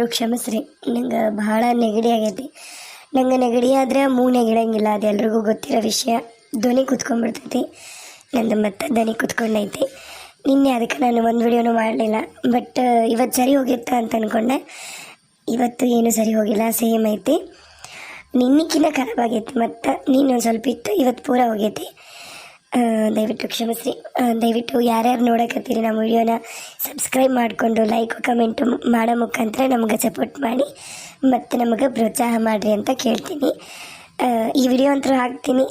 ಎಲ್ಲರೂ ಕ್ಷಮಿಸ್ರಿ. ನಂಗೆ ಭಾಳ ನೆಗಡಿ ಆಗೈತಿ. ನಂಗೆ ನೆಗಡಿ ಆದ್ರೆ ಮೂ ನೆಗಡಂಗಿಲ್ಲ. ಅದು ಎಲ್ರಿಗೂ ಗೊತ್ತಿರೋ ವಿಷಯ. ಧ್ವನಿ ಕುತ್ಕೊಂಡ್ಬಿಡ್ತೈತಿ. ನಂದು ಮತ್ತೆ ಧ್ವನಿ ಕುತ್ಕೊಂಡೈತಿ. ನಿನ್ನೆ ಅದಕ್ಕೆ ನಾನು ಒಂದು ವಿಡಿಯೋನು ಮಾಡಲಿಲ್ಲ. ಬಟ್ ಇವತ್ತು ಸರಿ ಹೋಗಿತ್ತ ಅಂತ ಅಂದ್ಕೊಂಡೆ ಇವತ್ತು ಏನು ಸರಿ ಹೋಗಿಲ್ಲ. ಸೇಮ್ ಐತಿ. ನಿನ್ನಕ್ಕಿನ್ನ ಖರಾಬ್ ಆಗೈತಿ. ಮತ್ತು ನೀನು ಒಂದು ಸ್ವಲ್ಪ ಇತ್ತು ಇವತ್ತು ಪೂರ ಹೋಗೈತಿ. ದಯವಿಟ್ಟು ಕ್ಷಮಿಸ್ರಿ. ದಯವಿಟ್ಟು ಯಾರ್ಯಾರು ನೋಡಕತ್ತೀರಿ ನಮ್ಮ ವಿಡಿಯೋನ ಸಬ್ಸ್ಕ್ರೈಬ್ ಮಾಡಿಕೊಂಡು ಲೈಕ್ ಕಮೆಂಟು ಮಾಡೋ ಮುಖಾಂತರ ನಮ್ಗೆ ಸಪೋರ್ಟ್ ಮಾಡಿ. ಮತ್ತು ನಮಗೆ ಪ್ರೋತ್ಸಾಹ ಮಾಡಿರಿ ಅಂತ ಕೇಳ್ತೀನಿ. ಈ ವಿಡಿಯೋ ಅಂತೂ ಹಾಕ್ತೀನಿ.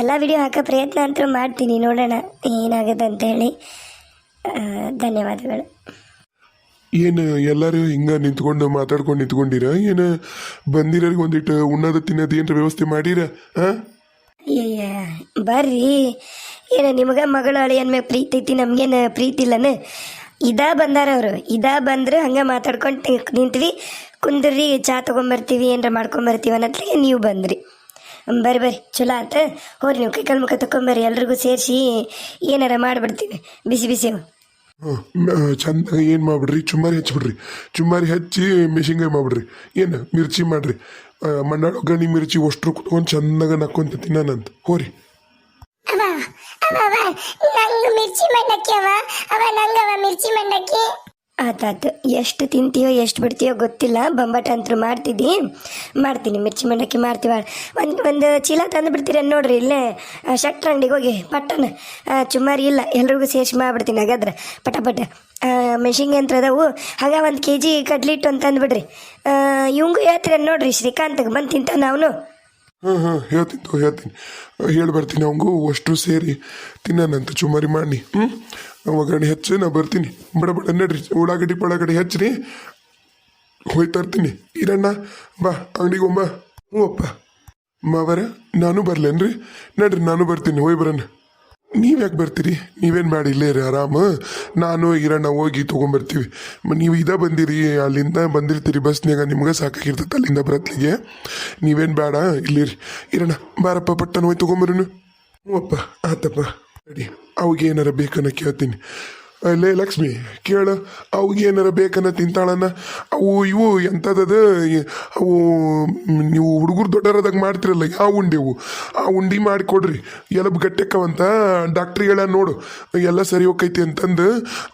ಎಲ್ಲ ವಿಡಿಯೋ ಹಾಕೋ ಪ್ರಯತ್ನ ಅಂತೂ ಮಾಡ್ತೀನಿ. ನೋಡೋಣ ಏನಾಗುತ್ತೆ ಅಂತ ಹೇಳಿ. ಧನ್ಯವಾದಗಳು. ಏನು ಎಲ್ಲರೂ ಹಿಂಗೆ ನಿಂತ್ಕೊಂಡು ಮಾತಾಡ್ಕೊಂಡು ನಿಂತ್ಕೊಂಡಿರ? ಏನು ಬಂದಿರೋರಿಗೆ ಒಂದಿಟ್ಟು ಉಣ್ಣೋದು ತಿನ್ನೋದು ಏನರ ವ್ಯವಸ್ಥೆ ಮಾಡಿರ? ಹಾ ಬರ್ರಿ. ಏನ ನಿಮಗ ಮಗಳು ಅಳಿಯನ್ ಮ್ಯಾಗ ಪ್ರೀತಿ ಐತಿ, ನಮ್ಗೇನು ಪ್ರೀತಿ ಇಲ್ಲನ? ಇದಾ ಬಂದಾರ ಅವರು. ಇದಾ ಬಂದ್ರೆ ಹಂಗೆ ಮಾತಾಡ್ಕೊಂಡು ನಿಂತ್ವಿ. ಕುಂದ್ರಿ, ಚಾ ತೊಗೊಂಬರ್ತೀವಿ, ಏನಾರ ಮಾಡ್ಕೊಂಬರ್ತೀವಿ ಅನ್ನತ್ಲಿಗೆ ನೀವು ಬಂದ್ರಿ. ಬರ್ರಿ ಬರ್ರಿ. ಚಲೋ ಆತ. ಹೋರಿ ನೀವು ಕೈಕಾಲು ಮುಖ ತಕೊಂಬರ್ರಿ, ಎಲ್ರಿಗೂ ಸೇರಿಸಿ ಏನಾರ ಮಾಡಿಬಿಡ್ತೀವಿ ಬಿಸಿ ಬಿಸಿ ಚಂದ, ಏನು ಮಾಡ್ಬಿಡ್ರಿ? ಚುಮ್ಮಾರಿ ಹಚ್ಬಿಡ್ರಿ. ಚುಮ್ಮಾರಿ ಹಚ್ಚಿ ಮೆಣಸಿನ್ಕಾಯಿ ಮಾಡ್ಬಿಡ್ರಿ. ಏನು, ಮಿರ್ಚಿ ಮಾಡ್ರಿ. ಮಂಡಾಳ ಒಗ್ಗರಣೆ ಮಿರ್ಚಿ ಅಷ್ಟ್ರು ಕುತ್ಕೊಂಡು ಚಂದಾಗ ನಕ್ಕೊಂತ ತಿನ್ನಂತ ಹೋರಿ. ಮಿರ್ಚಿ ಮಂಡಕ್ಕಿ ಅವ. ಅವ, ನಂಗವ ಮಿರ್ಚಿ ಮಂಡಕ್ಕಿ ಆತಾತು ಎಷ್ಟು ತಿಂತೀಯೋ, ಎಷ್ಟು ಬಿಡ್ತೀಯೋ ಗೊತ್ತಿಲ್ಲ. ಬೊಂಬಾಟ ಅಂತೂ ಮಾಡ್ತಿದ್ದಿ. ಮಾಡ್ತೀನಿ, ಮಿರ್ಚಿ ಮಂಡಕ್ಕಿ ಮಾಡ್ತೀವ. ಒಂದು ಒಂದು ಚೀಲ ತಂದು ಬಿಡ್ತೀರ ನೋಡ್ರಿ ಇಲ್ಲೇ. ಶಟ್ರ ಅಂಗಡಿಗೆ ಹೋಗಿ ಪಟ್ಟನ ಚುಮಾರಿ ಇಲ್ಲ, ಎಲ್ರಿಗೂ ಸೇರಿಸಿ ಮಾಡ್ಬಿಡ್ತೀನಿ ಹಾಗಾದ್ರೆ. ಪಟ ಪಟ ಮೆಷಿನ್ ಯಂತ್ರ ಅದಾವು. ಹಾಗೆ ಒಂದು ಕೆ ಜಿ ಕಡ್ಲಿಟ್ಟು ಅಂತ ಅಂದ್ಬಿಡ್ರಿ ಇವಂಗೂ ಹೇಳ್ತೀರ ನೋಡ್ರಿ, ಶ್ರೀಕಾಂತ್ಗೆ ಬಂದು ತಿಂತ ನಾವು ಹಾಂ ಹಾಂ, ಹೇಳ್ತೀನಿ ತೋ, ಹೇಳ್ತೀನಿ. ಹೇಳಿ ಬರ್ತೀನಿ ಅವಂಗೂ ಅಷ್ಟು ಸೇರಿ ತಿನ್ನಂತ ಚುಮಾರಿ ಮಾಡಿ ಹ್ಞೂ ಒಗ್ಗರಣೆ ಹೆಚ್ಚು, ನಾ ಬರ್ತೀನಿ. ಬಡ ಬಡ, ನಡ್ರಿ. ಉಳ್ಳಾಗಡ್ಡಿ ಪಳಾಗಡ್ಡಿ ಹೆಚ್ಚಿರಿ. ಹೋಯ್ ತರ್ತೀನಿ. ಇರಣ್ಣ, ಬಾ, ಅಂಗಡಿಗೆ ಒಮ್ಮ ಹ್ಞೂ ಅಪ್ಪ. ಮಾವರ, ನಾನು ಬರ್ಲೇನ್ರಿ. ನಡ್ರಿ, ನಾನು ಬರ್ತೀನಿ. ಹೋಯ್ ಬರೋಣ. ನೀವು ಯಾಕೆ ಬರ್ತೀರಿ? ನೀವೇನು ಮಾಡಿ? ಇಲ್ಲೇ ರೀ ಆರಾಮ? ನಾನು ಈರಣ್ಣ ಹೋಗಿ ತೊಗೊಂಬರ್ತೀವಿ. ನೀವು ಇದೇ ಬಂದಿರಿ, ಅಲ್ಲಿಂದ ಬಂದಿರ್ತೀರಿ ಬಸ್ನಾಗ ನಿಮ್ಗೆ ಸಾಕಾಗಿರ್ತೈತೆ ಅಲ್ಲಿಂದ ಬರತ್ಲಿಗೆ. ನೀವೇನು ಬೇಡ ಇಲ್ಲಿರಿ ಈರಣ್ಣ, ಬಾರಪ್ಪ ಪಟ್ಟನ ಹೋಗಿ ತೊಗೊಂಬರೂ ಹ್ಞೂ ಅಪ್ಪ, ಆತಪ್ಪ. ರೆಡಿ ಅವಾಗ ಏನಾರ ಬೇಕನ್ನ ಕೇಳ್ತೀನಿ. ಅಲ್ಲೇ ಲಕ್ಷ್ಮಿ, ಕೇಳು ಏನಾರ ಬೇಕನ್ನ ತಿಂತಾಳನ್ನ ಅವು ಇವು ಎಂಥದದ ಅವು ನೀವು ಹುಡುಗರು ದೊಡ್ಡರದಾಗ ಮಾಡ್ತಿರಲ್ಲ, ಯಾವ ಉಂಡೆವು ಆ ಉಂಡಿ ಮಾಡಿಕೊಡ್ರಿ ಎಲಬ್ ಗಟ್ಟೆಕ್ಕವಂತ ಹೇಳ ನೋಡು, ಎಲ್ಲ ಸರಿ ಹೋಗೈತಿ ಅಂತಂದು,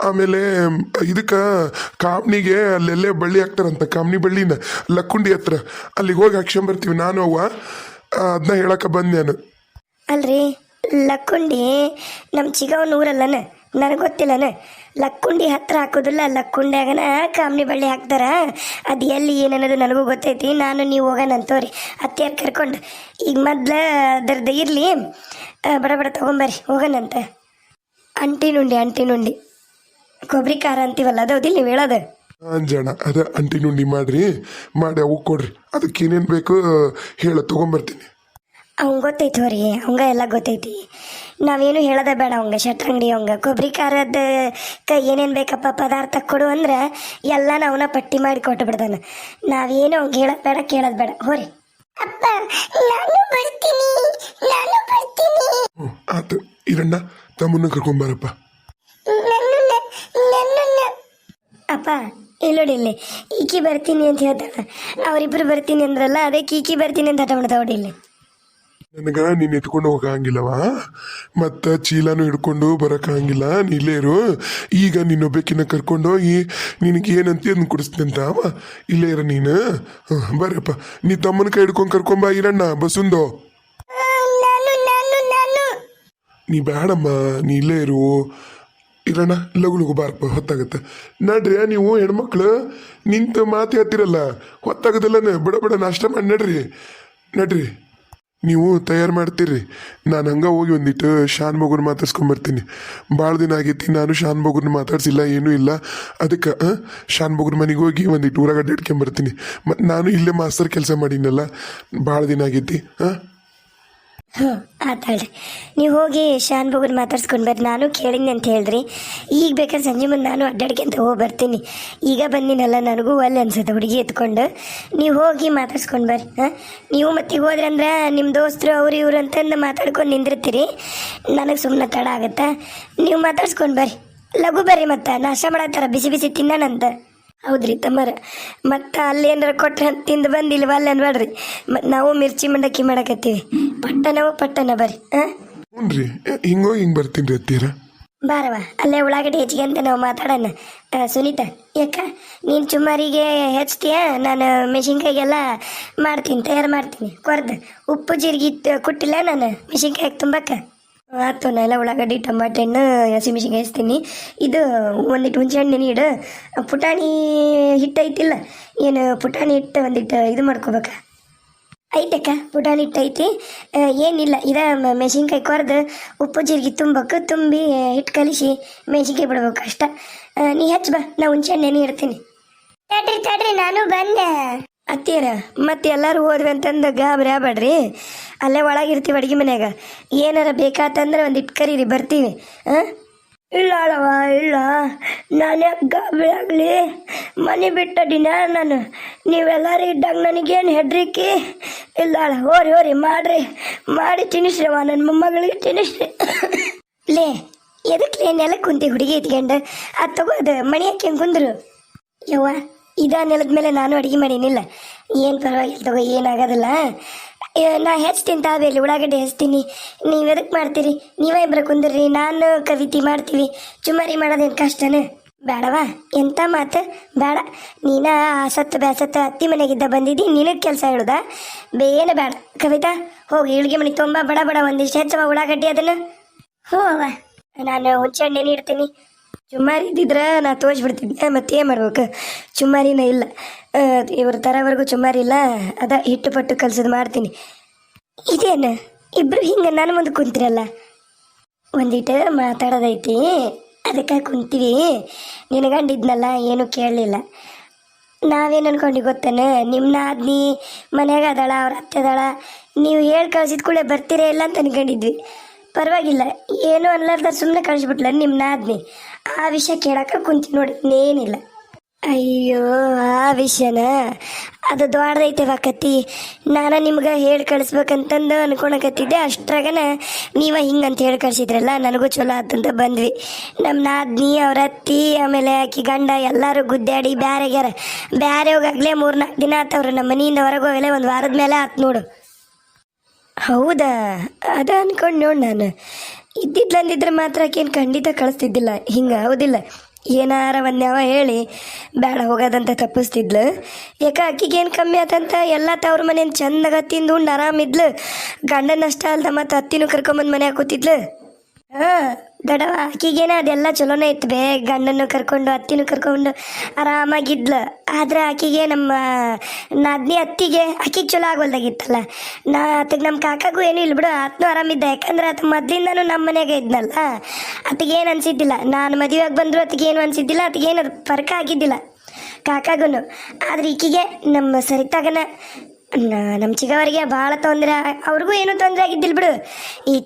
ಆಮೇಲೆ ಇದಕ್ಕೆ ಕಾಮ್ನಿಗೆ ಅಲ್ಲೆಲ್ಲೇ ಬಳ್ಳಿ ಹಾಕ್ತಾರಂತ ಕಾಮ್ನಿ ಬಳ್ಳಿನ, ಲಕ್ಕುಂಡಿ ಹತ್ರ. ಅಲ್ಲಿಗೆ ಹೋಗಿ ಹಾಕ್ಸ್ಕೊಂಬರ್ತೀವಿ ನಾನು, ಅವ್ವ. ಅದನ್ನ ಹೇಳಕ್ಕೆ ಬಂದೆ ಅಲ್ರಿ, ಲಕ್ಕುಂಡಿ ನಮ್ಮ ಚಿಗವನ ಊರಲ್ಲನ? ನನಗೆ ಗೊತ್ತಿಲ್ಲನ. ಲಕ್ಕುಂಡಿ ಹತ್ರ ಹಾಕೋದಿಲ್ಲ, ಲಕ್ಕುಂಡ್ಯಾಗನ ಕಾಮನಿ ಬಳ್ಳಿ ಹಾಕ್ತಾರ. ಅದು ಎಲ್ಲಿ ಏನನ್ನೋದು ನನಗೂ ಗೊತ್ತೈತಿ. ನಾನು ನೀವು ಹೋಗೋಣ ಅಂತವ್ರಿ. ಅತ್ತೆಯರ್ ಕರ್ಕೊಂಡು, ಈಗ ಮೊದ್ಲು ಅದರದ್ದು ಇರಲಿ. ಬಡ ಬಡ ತೊಗೊಂಬರ್ರಿ ಹೋಗೋಣಂತ ಅಂಟಿನುಂಡಿ ಅಂಟಿನುಂಡಿ ಕೊಬ್ಬರಿ ಖಾರ ಅಂತೀವಲ್ಲ, ಅದು ಹೌದಿಲ್ಲ ನೀವು ಹೇಳೋದು? ಅಂಜಣ ಅದ ಅಂಟಿ ನುಂಡಿ ಮಾಡ್ರಿ. ಮಾಡಿ ಅವು ಕೊಡ್ರಿ. ಅದಕ್ಕೆ ಏನೇನು ಬೇಕು, ಹೇಳ, ತೊಗೊಂಬರ್ತೀನಿ. ಅವ್ನ್ ಗೊತ್ತೈತಿ ಹೋರಿ ಅವಂಗ ಎಲ್ಲ ಗೊತ್ತೈತಿ. ನಾವೇನು ಹೇಳೋದೇ ಬೇಡ ಅವಂಗ ಶಟ್ರಂಗಡಿ ಅವಂಗ. ಕೊಬ್ಬರಿ ಖಾರದ ಕೈ ಏನೇನು ಬೇಕಪ್ಪ ಪದಾರ್ಥ ಕೊಡು ಅಂದ್ರೆ ಎಲ್ಲ ಅವನ ಪಟ್ಟಿ ಮಾಡಿ ಕೊಟ್ಟು ಬಿಡ್ದಾನ ನಾವೇನು ಅವ್ಗೆ ಹೇಳೋದು ಬೇಡ ಕೇಳೋದು ಬೇಡ. ಹೋರಿ. ಅಪ್ಪ ನಾನು ಬರ್ತೀನಿ ನಾನು ಬರ್ತೀನಿ. ಆತು ಇರಣ್ಣ ತಮ್ಮನ್ನ ಕರ್ಕೊಂಬಾರಪ್ಪ ನನ್ನನ್ನ ನನ್ನನ್ನ. ಅಪ್ಪ ಇಲ್ಲಿ ನೋಡಿ ಇಲ್ಲಿ. ಈಕಿ ಬರ್ತೀನಿ ಅಂತ ಹೇಳ್ತಾಳ. ಅವರಿಬ್ರು ಬರ್ತೀನಿ ಅಂದ್ರಲ್ಲ ಅದಕ್ಕೆ ಈಕಿ ಬರ್ತೀನಿ ಅಂತ ಹಠ ಮಾಡ್ತಾವ ನೋಡಿ ಇಲ್ಲಿ. ನನಗೆ ನೀನು ಎತ್ಕೊಂಡು ಹೋಗಂಗಿಲ್ಲವಾ ಮತ್ತು ಚೀಲನೂ ಹಿಡ್ಕೊಂಡು ಬರೋಕ್ಕಾಗಿಲ್ಲ ಇರು. ಈಗ ನೀನೊಬ್ಬಕಿನ ಕರ್ಕೊಂಡು ಹೋಗಿ ನಿನಗೆ ಏನಂತ ಕುಡಿಸ್ತೀನಿ ಅಂತ ಅವ. ಇಲ್ಲೇ ಇರ ನೀನು. ಬರಪ್ಪ. ನೀ ತಮ್ಮನ ಕೈ ಹಿಡ್ಕೊಂಡು ಕರ್ಕೊಂಬ, ಇರಣ್ಣ, ಬಸುಂದು. ನೀ ಬೇಡಮ್ಮ ನೀ ಇಲ್ಲೇ ಇರು. ಇರಣ್ಣ, ಲಗು ಬಾರಪ್ಪ, ಹೊತ್ತಾಗತ್ತೆ. ನಡ್ರಿ, ನೀವು ಹೆಣ್ಮಕ್ಳು, ನಿಂತು ಮಾತು ಹೇಳ್ತಿರಲ್ಲ ಹೊತ್ತಾಗದಲ್ಲನ, ಬಿಡ ಬಡ ನಾಷ್ಟ ಮಾಡಿ ನಡ್ರಿ. ನಡ್ರಿ. ನೀವು ತಯಾರು ಮಾಡ್ತೀರಿ. ನಾನು ಹಂಗೆ ಹೋಗಿ ಒಂದಿಟ್ಟು ಶಾನ್ ಮಗುನ ಮಾತಾಡ್ಸ್ಕೊಂಬರ್ತೀನಿ ಭಾಳ ದಿನ ಆಗೈತಿ, ನಾನು ಶಾನ್ ಮಗುನ ಮಾತಾಡ್ಸಿಲ್ಲ, ಏನೂ ಇಲ್ಲ. ಅದಕ್ಕೆ ಶಾನ್ ಮಗುನ ಮನೆಗೆ ಹೋಗಿ ಒಂದಿಟ್ಟು ಊರಾಗ ಅಡ್ಡಾಡ್ಕೊಂಬರ್ತೀನಿ ಮತ್ತು ನಾನು ಇಲ್ಲೇ ಮಾಸ್ತರ್ ಕೆಲಸ ಮಾಡೀನಲ್ಲ ಭಾಳ ದಿನ ಆಗೈತಿ ಹಾಂ ಆತಾಳ್ರಿ ನೀವು ಹೋಗಿ ಶಾನ್ ಬಗ್ಗೆ ಮಾತಾಡ್ಸ್ಕೊಂಡು ಬರ್ರಿ. ನಾನು ಕೇಳಿದ್ನಿ ಅಂತ ಹೇಳ್ರಿ ಈಗ ಬೇಕಾದ್ರೆ ಸಂಜೆ ಮುಂದೆ ನಾನು ಅಡ್ಡಾಡ್ಕೊಂತ ಹೋಗಿ ಬರ್ತೀನಿ. ಈಗ ಬಂದಿನಲ್ಲ ನನಗೂ ಅಲ್ಲಿ ಅನ್ಸುತ್ತೆ ಹುಡುಗಿ ಎತ್ಕೊಂಡು. ನೀವು ಹೋಗಿ ಮಾತಾಡ್ಸ್ಕೊಂಡು ಬರ್ರಿ ನೀವು ಮತ್ತೆ ಹೋದ್ರಿ ಅಂದ್ರೆ ನಿಮ್ಮ ದೋಸ್ತರು, ಅವ್ರು, ಇವ್ರು ಅಂತಂದು ಮಾತಾಡ್ಕೊಂಡು ನಿಂದಿರ್ತೀರಿ. ನನಗೆ ಸುಮ್ಮನೆ ತಡ ಆಗುತ್ತೆ? ನೀವು ಮಾತಾಡ್ಸ್ಕೊಂಡು ಬರ್ರಿ. ಲಘು ಬರ್ರಿ ಮತ್ತೆ. ನಾಷ್ಟ ಮಾಡತ್ತಾರ ಬಿಸಿ ಬಿಸಿ ತಿನ್ನೋಣಂತ ಹೌದ್ರಿ ತಮ್ಮರ. ಮತ್ತು ಅಲ್ಲಿ ಏನಾರ ಕೊಟ್ರೆ ತಿಂದು ಬಂದು ಇಲ್ಲಿ ಅಲ್ಲ ಅನ್ಬೇಡ್ರಿ ಮತ್ ನಾವು ಮಿರ್ಚಿ ಮಂಡಕ್ಕಿ ಮಾಡಕತ್ತೀವಿ. ಪಟ್ಟನವು ಪಟ್ಟನ ಬರ್ರಿ ಹಾಂ ಹ್ಞೂ ರೀ ಹಿಂಗೋ ಹಿಂಗೆ ಬರ್ತೀನಿ ರೀ ಅತ್ತೀರ? ಬಾರವ ಅಲ್ಲೇ ಉಳ್ಳಾಗಡ್ಡಿ ಹೆಚ್ಚಿಗೆ ಅಂತ ನಾವು ಮಾತಾಡೋಣ. ಆ, ಸುನೀತಾ ಯಾಕ ನೀನು ಚುಮ್ಮಾರಿಗೆ ಹೆಚ್ತೀಯ ನಾನು ಮೆಣಸಿನ್ಕಾಯಿಗೆಲ್ಲ ಮಾಡ್ತೀನಿ ತಯಾರು ಮಾಡ್ತೀನಿ. ಕೊರ್ದು ಉಪ್ಪು ಜೀರಿಗೆ ಇಟ್ಟು ಕೊಟ್ಟಿಲ್ಲ ನಾನು ಮೆಣಸಿನ್ಕಾಯಿಗೆ ತುಂಬಕ್ಕ? ಆತು ನಾ ಎಲ್ಲ ಉಳ್ಳಾಗಡ್ಡಿ ಟೊಮಾಟೆ ಹಣ್ಣು ಹಸಿಮೆಣಸಿನ್ಕಾಯಿ ಹಚ್ತೀನಿ. ಇದು ಒಂದಿಟ್ಟು ಹುಂಚೆ ಹಣ್ಣು ಇಡು. ಪುಟಾಣಿ ಹಿಟ್ಟು ಐತಿಲ್ಲ. ಏನು ಪುಟಾಣಿ ಹಿಟ್ಟು ಒಂದಿಟ್ಟು ಇದು ಮಾಡ್ಕೋಬೇಕಾ. ಐತಕ್ಕ ಪುಟಾಣಿ ಹಿಟ್ಟು ಐತಿ. ಏನಿಲ್ಲ, ಇದ ಮೆಣಸಿನ್ಕಾಯಿ ಕೊರ್ದು, ಉಪ್ಪು ಜೀರಿಗೆ ತುಂಬಬೇಕು ತುಂಬಿ ಹಿಟ್ಟು ಕಲಿಸಿ ಮೆಣಸಿನ್ಕಾಯಿ ಬಿಡ್ಬೇಕು ಅಷ್ಟ. ನೀ ಹಚ್ಚ ಬಾ, ನಾ ಹುಂಚೆ ಹಣ್ಣು ನೆನೆ ಇಡ್ತೀನಿ. ತಡ್ರಿ ತಡ್ರಿ, ನಾನು ಬಂದೆ. ಅತ್ತೀರ, ಮತ್ತೆ ಎಲ್ಲರೂ ಹೋದ್ವಿ ಅಂತಂದು ಗಾಬರಿ ಆಗ್ಬೇಡ್ರಿ ಅಲ್ಲೇ ಒಳಗಿರ್ತೀವಿ ಅಡುಗೆ ಮನ್ಯಾಗ. ಏನಾರ ಬೇಕಾತಂದ್ರೆ ಒಂದು ಇಟ್ಟು ಕರೀರಿ ಬರ್ತೀವಿ ಹಾಂ ಇಲ್ಲ ಅಳವ ಇಲ್ಲ. ನಾನು ಯಾಕೆ ಗಾಬರಿ ಆಗಲಿ? ಮನೆ ಬಿಟ್ಟ ದಿನ ನಾನು. ನೀವೆಲ್ಲರೂ ಇದ್ದಾಗ ನನಗೇನು ಹೆಡ್ರಿಕಿ ಇಲ್ಲ ಅಳ, ಹೋರಿ ಹೋರಿ, ಮಾಡ್ರಿ. ಮಾಡಿ ತಿನ್ನಿಸ್ರವ ನನ್ನ ಮೊಮ್ಮಗಳಿಗೆ ತಿನ್ನಿಸ್ರಿ ಲೇ ಎದಕ್ಕೆ ನೆಲ ಕುಂತಿ ಹುಡುಗಿ ಇಟ್ಕೊಂಡು ಅದು ತಗೋದು ಮಣಿ ಹಾಕಿ ಕುಂದ್ರು? ಯವ್ವ ಇದ ನೆಲದ ಮೇಲೆ ನಾನು ಅಡುಗೆ ಮಾಡೀನಿಲ್ಲ ಏನು ಪರವಾಗಿಲ್ಲ ತಗೋ, ಏನಾಗೋದಿಲ್ಲ. ನಾ ಹೆಚ್ಚ್ತೀನಿ ತಾವೇಲಿ ಉಳ್ಳಾಗಡ್ಡೆ ಹೆಚ್ಚ್ತೀನಿ ನೀವು ಎದಕ್ಕೆ ಮಾಡ್ತೀರಿ? ನೀವೇ ಇಬ್ಬರು ಕುಂದಿರ್ರಿ ನಾನು ಕವಿತಿ ಮಾಡ್ತೀವಿ. ಚುಮಾರಿ ಮಾಡೋದೇನು ಕಷ್ಟನ? ಬೇಡವಾ ಎಂಥ ಮಾತು? ಬೇಡ ನೀನ ಸತ್ತು ಬೇಸತ್ತ ಅತ್ತಿ ಮನೆಗಿದ್ದ ಬಂದಿದ್ದಿ, ನಿನಗೆ ಕೆಲಸ ಹೇಳುದಾ? ಬೇನ ಬೇಡ ಕವಿತಾ, ಹೋಗಿ, ಇಳಿಗೆ ಮನೆ ತುಂಬ ಬಡ ಬಡ ಒಂದಿಷ್ಟು ಹೆಚ್ಚವ ಉಳ್ಳಾಗಡ್ಡಿ ಅದನ್ನು. ಹ್ಞೂ ನಾನು ಹುಂಚೆ ಹಣ್ಣೇನು ಇಡ್ತೀನಿ. ಚುಮ್ಮಾರಿ ಇದ್ದಿದ್ರೆ ನಾ ತೋರಿಸ್ಬಿಡ್ತಿದ್ದೆ ಮತ್ತೆ ಏನು ಮಾಡ್ಬೇಕು? ಚುಮ್ಮಾರಿನ ಇಲ್ಲ. ಇವ್ರ ತರವರೆಗೂ ಚುಮ್ಮಾರಿ ಇಲ್ಲ. ಅದ ಹಿಟ್ಟು ಪಟ್ಟು ಕಲ್ಸೋದು ಮಾಡ್ತೀನಿ. ಇದೇನು? ಇಬ್ರು ಹಿಂಗೆ ನನ್ನ ಮುಂದೆ ಕುಂತಿರಲ್ಲ? ಒಂದಿಟ್ಟು ಮಾತಾಡೋದೈತಿ. ಅದಕ್ಕೆ ಕುಂತೀವಿ. ನಿನಗಂಡಿದ್ನಲ್ಲ ಏನೂ ಕೇಳಲಿಲ್ಲ. ನಾವೇನು ಅನ್ಕೊಂಡು ಗೊತ್ತೇನೆ? ನಿಮ್ಮ ನಾದ್ನಿ, ಮನ್ಯಾಗ ಅದಾಳ, ಅವ್ರ ಅತ್ತೆ ಅದಾಳ. ನೀವು ಹೇಳಿ ಕಳ್ಸಿದ ಕೂಡಲೇ ಬರ್ತೀರೇ ಇಲ್ಲ ಅಂತ ಅನ್ಕೊಂಡಿದ್ವಿ. ಪರವಾಗಿಲ್ಲ. ಏನು ಅನ್ಲಾರ್ದ ಸುಮ್ಮನೆ ಕಳಿಸ್ಬಿಟ್ಲ ನಿಮ್ಮ ನಾದ್ನಿ. ಆ ವಿಷಯ ಕೇಳಕ್ಕೆ ಕುಂತಿ ನೋಡಿ, ಇನ್ನೇನಿಲ್ಲ. ಅಯ್ಯೋ, ಆ ವಿಷಯನ. ಅದು ದೊಡ್ಡದೈತೆ ಕತ್ತಿ ನಾನು ನಿಮ್ಗೆ ಹೇಳಿ ಕಳಿಸ್ಬೇಕಂತಂದು ಅನ್ಕೊಳಕತ್ತಿದ್ದೆ. ಅಷ್ಟ್ರಾಗನ ನೀವ ಹಿಂಗಂತ ಹೇಳಿ ಕಳಿಸಿದ್ರಲ್ಲ, ನನಗೂ ಚಲೋ ಆತಂತ ಬಂದ್ವಿ. ನಮ್ಮ ನಾದ್ನಿ, ಅವ್ರ ಅತ್ತಿ, ಆಮೇಲೆ ಆಕಿ ಗಂಡ ಎಲ್ಲರೂ ಗುದ್ದಾಡಿ ಬ್ಯಾರೆಗ್ಯಾರ ಬ್ಯಾರೆ ಮೂರು ಮೂರ್ನಾಲ್ಕು ದಿನ ಆತವ್ರು ನಮ್ಮ ಮನೆಯಿಂದ ಹೊರಗೆ ಹೋಗಲೇ ಒಂದು ವಾರದ ಮೇಲೆ ಆತು ನೋಡು. ಹೌದಾ? ಅದ ಅನ್ಕೊಂಡು ನೋಡು ನಾನು. ಇದ್ದಿದ್ಲಂದಿದ್ರೆ ಮಾತ್ರ ಆಕೇನು ಖಂಡಿತ ಕಳಿಸ್ತಿದ್ದಿಲ್ಲ. ಹಿಂಗೆ ಹೌದಿಲ್ಲ ಏನಾರ ಒಂದ್ಯಾವ ಹೇಳಿ ಬೇಡ ಹೋಗೋದಂತ ತಪ್ಪಿಸ್ತಿದ್ಲು. ಯಾಕ ಏನು ಕಮ್ಮಿ ಆತಂತ? ಎಲ್ಲ ತವ್ರ ಮನೇನು ಚಂದಾಗ ತಿಂದು ಉಂಡು ಆರಾಮಿದ್ಲು ಗಂಡನಷ್ಟ ಅಲ್ದ ಮತ್ತು ಅತ್ತಿನೂ ಕರ್ಕೊಂಬಂದು ಮನೆ ಹಾಕೋತಿದ್ಲು ಹಾಂ. ದಡವ, ಆಕಿಗೇನ ಅದೆಲ್ಲ ಚಲೋನೇ ಇತ್ತು ಬೇ. ಗಂಡನ್ನು ಕರ್ಕೊಂಡು ಅತ್ತಿನೂ ಕರ್ಕೊಂಡು ಆರಾಮಾಗಿದ್ಲು. ಆದ್ರೆ ಆಕಿಗೆ ನಮ್ಮ ನಾದ್ನಿ ಅತ್ತಿಗೆ ಆಕಿಗೆ ಚಲೋ ಆಗೋಲ್ದಾಗಿತ್ತಲ್ಲ ನಾ ಆತಗೆ ನಮ್ಮ ಕಾಕಾಗೂ ಏನು ಇಲ್ಲ ಬಿಡು, ಆತನೂ ಆರಾಮಿದ್ದ. ಯಾಕಂದ್ರೆ ಆತ ಮೊದ್ಲಿಂದನೂ ನಮ್ಮ ಮನೆಯಾಗೆ ಇದ್ನಲ್ಲ. ಆತಗೇನು ಅನ್ಸಿದ್ದಿಲ್ಲ. ನಾನು ಮದುವೆಯಾಗಿ ಬಂದರೂ ಆತಗೇನು ಅನ್ಸಿದ್ದಿಲ್ಲ ಆತಗೇನು ಫರ್ಕ ಆಗಿದ್ದಿಲ್ಲ ಕಾಕಾಗೂ ಆದ್ರೆ ಈಕಿಗೆ ನಮ್ಮ ಸರಿತಾಗನ ನಮ್ಮ ಚಿಕ್ಕವರಿಗೆ ಭಾಳ ತೊಂದರೆ ಅವ್ರಿಗೂ ಏನೂ ತೊಂದರೆ ಆಗಿದ್ದಿಲ್ಲ ಬಿಡು. ಈ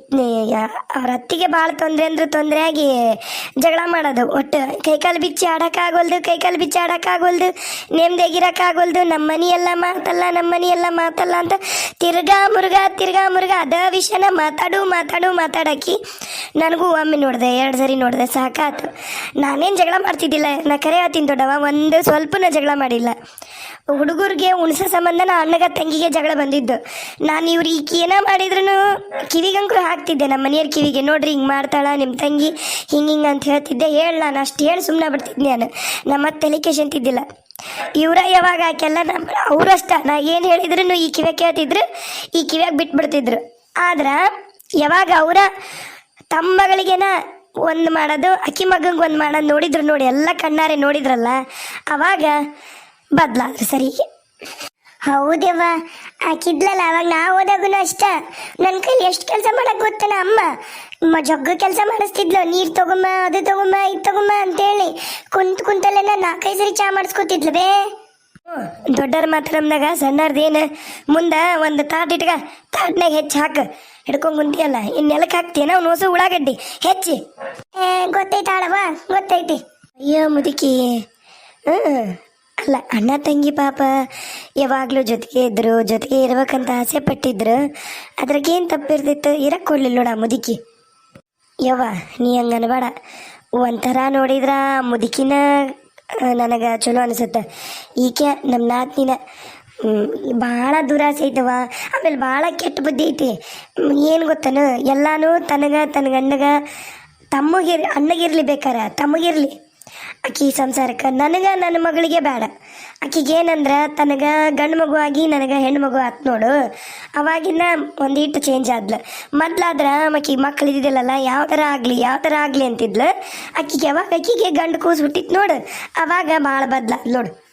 ಅವ್ರ ಅತ್ತಿಗೆ ಭಾಳ ತೊಂದರೆ ಅಂದ್ರೆ ತೊಂದರೆ ಆಗಿ ಜಗಳ ಮಾಡೋದು. ಒಟ್ಟು ಕೈಕಾಲು ಬಿಚ್ಚಿ ಆಡೋಕ್ಕಾಗೋಲ್ದು, ಕೈಕಾಲು ಬಿಚ್ಚಿ ಆಡೋಕ್ಕಾಗೋಲ್ದು ನೇಮ್ದಾಗಿರೋಕ್ಕಾಗೋಲ್ದು ನಮ್ಮ ಮನೆಯೆಲ್ಲ ಮಾತಲ್ಲ ನಮ್ಮ ಮನೆಯೆಲ್ಲ ಮಾತಲ್ಲ ಅಂತ ತಿರ್ಗಾ ಮುರುಗ ತಿರ್ಗಾ ಮುರುಗ ಅದ ವಿಷಯನ ಮಾತಾಡು ಮಾತಾಡು ಮಾತಾಡಕ್ಕಿ ನನಗೂ ಒಮ್ಮೆ ನೋಡಿದೆ, ಎರಡು ಸರಿ ನೋಡಿದೆ, ಸಾಕಾತು. ನಾನೇನು ಜಗಳ ಮಾಡ್ತಿದ್ದಿಲ್ಲ. ನಾ ಕರೆ ಹೇಳ್ತೀನಿ ದೊಡ್ಡವ ಒಂದು ಸ್ವಲ್ಪನೂ ಜಗಳ ಮಾಡಿಲ್ಲ. ಹುಡುಗರಿಗೆ ಉಣ್ಸೋ ಸಂಬಂಧನ ಅಣ್ಣಗ ತಂಗಿಗೆ ಜಗಳ ಬಂದಿದ್ದು. ನಾನು ಇವ್ರು ಈಗ ಏನ ಮಾಡಿದ್ರು ಕಿವಿಗಂಕರು ಹಾಕ್ತಿದ್ದೆ ನಮ್ಮ ಮನೆಯವ್ರ ಕಿವಿಗೆ. ನೋಡ್ರಿ ಹಿಂಗೆ ಮಾಡ್ತಾಳ ನಿಮ್ಮ ತಂಗಿ, ಹಿಂಗೆ ಹಿಂಗೆ ಅಂತ ಹೇಳ್ತಿದ್ದೆ. ಹೇಳ ನಾನು ಅಷ್ಟು ಹೇಳಿ ಸುಮ್ಮನೆ ಬಿಡ್ತಿದ್ದೆ ನಾನು. ನಮ್ಮ ತಲೆ ತಲೆ ಕೆಶಂತಿದ್ದಿಲ್ಲ ಇವರ ಯಾವಾಗ ಆಕೆಲ್ಲ ನಮ್ಮ ಅವರಷ್ಟ ನಾ ಏನು ಹೇಳಿದ್ರು ಈ ಕಿವೆ ಕೇಳ್ತಿದ್ರು, ಈ ಕಿವ್ಯಾಗ ಬಿಟ್ಬಿಡ್ತಿದ್ರು. ಆದ್ರೆ ಯಾವಾಗ ಅವರ ತಮ್ಮಗಳಿಗೆನ ಒಂದು ಮಾಡೋದು, ಅಕ್ಕಿ ಮಗಂಗೆ ಒಂದು ಮಾಡೋದು ನೋಡಿದ್ರು ನೋಡಿ, ಎಲ್ಲ ಕಣ್ಣಾರೆ ನೋಡಿದ್ರಲ್ಲ, ಅವಾಗ ಬದಲಾದ್ರು ಸರಿ. ಹೌದವ್ವ ಆಕಿದ್ಲಲ್ಲ ಅವಾಗ ನಾ ಹೋದಾಗೂ ಅಷ್ಟ. ನನ್ನ ಕೈಲಿ ಎಷ್ಟು ಕೆಲಸ ಮಾಡಕ್ ಗೊತ್ತನ ಅಮ್ಮ? ಜಗ್ಗ ಕೆಲಸ ಮಾಡಿಸ್ತಿದ್ಲು. ನೀರು ತಗೊಂಬ ಅದು ತಗೊಂಬ ಇದು ತಗೊಂಬ ಅಂತೇಳಿ. ಕುಂತ ಕುಂತಲ್ಲೆಲ್ಲ ನಾಲ್ಕೈದು ಸರಿ ಚಾ ಮಾಡಿಸ್ಕೊತಿದ್ಲು ಬೇ. ಮಾತ್ರ ಮಾತಾಡಮ್ದಾಗ ಸಣ್ಣರ್ದೇನು ಮುಂದೆ ಒಂದು ತಾಟ್ ಇಟ್ಕ ತಾಟ್ನಾಗ ಹೆಚ್ಚು ಹಾಕ. ಹಿಡ್ಕೊಂಡ್ ಕುಂತಿಯಲ್ಲ. ಇನ್ನು ನೆಲಕ್ಕೆ ಹಾಕ್ತೀನ ನೋಸು ಉಳ್ಳಾಗಡ್ಡಿ. ಹೆಚ್ಚಿ. ಏ, ಗೊತ್ತೈತಾಳವ್ವ ಗೊತ್ತೈತಿ. ಅಯ್ಯೋ ಮುದುಕಿ. ಹ್ಞೂ ಅಲ್ಲ, ಅಣ್ಣ, ತಂಗಿ, ಪಾಪ ಯಾವಾಗಲೂ ಜೊತೆಗೆ ಇದ್ರು, ಜೊತೆಗೆ ಇರ್ಬೇಕಂತ ಆಸೆ ಪಟ್ಟಿದ್ರು. ಅದ್ರಾಗೇನು ತಪ್ಪಿರ್ತಿತ್ತು? ಇರಕ್ಕೆ ಕೊಡ್ಲಿಲ್ಲ ನೋಡ ಮುದುಕಿ. ಯವ್ವ, ನೀ ಹಂಗೆ ಅನ್ಬೇಡ. ಒಂಥರ ನೋಡಿದ್ರ ಮುದುಕಿನ ನನಗೆ ಚಲೋ ಅನಿಸುತ್ತೆ. ಈಕೆ ನಮ್ಮ ನಾತ್ನಿನ ಭಾಳ ದುರಾಸೆ ಐತವ ಆಮೇಲೆ ಭಾಳ ಕೆಟ್ಟ ಬುದ್ಧಿ ಐತಿ. ಏನು ಗೊತ್ತನು? ಎಲ್ಲಾನು ತನಗ ತನ್ನ ಗಂಡಗ ತಮ್ಮಗಿರ್ ಅಣ್ಣಗಿರ್ಲಿ ಬೇಕಾರ ತಮ್ಮಗಿರ್ಲಿ ಆಕಿ ಸಂಸಾರಕ್ಕೆ, ನನಗೆ ನನ್ನ ಮಗಳಿಗೆ ಬೇಡ. ಆಕಿಗೆ ಏನಂದ್ರೆ, ತನಗೆ ಗಂಡು ಮಗು ಆಗಿ ನನಗೆ ಹೆಣ್ಣು ಮಗು ಆತ್ ನೋಡು. ಅವಾಗಿನ ಒಂದಿಟ್ಟು ಚೇಂಜ್ ಆದ್ಲು. ಮೊದ್ಲಾದ್ರೆ ಆಕಿ ಮಕ್ಳು ಇದ್ದಿದ್ದಿಲ್ಲಲ್ಲ, ಯಾವ ಥರ ಆಗಲಿ, ಯಾವ ಥರ ಆಗಲಿ ಅಂತಿದ್ಲು. ಆಕಿಗೆ ಯಾವಾಗ ಆಕಿಗೆ ಗಂಡು ಕೂಸು ಹುಟ್ಟಿತ್ತು ನೋಡು. ಅವಾಗ ಭಾಳ ಬದ್ಲಾದ್ ನೋಡು.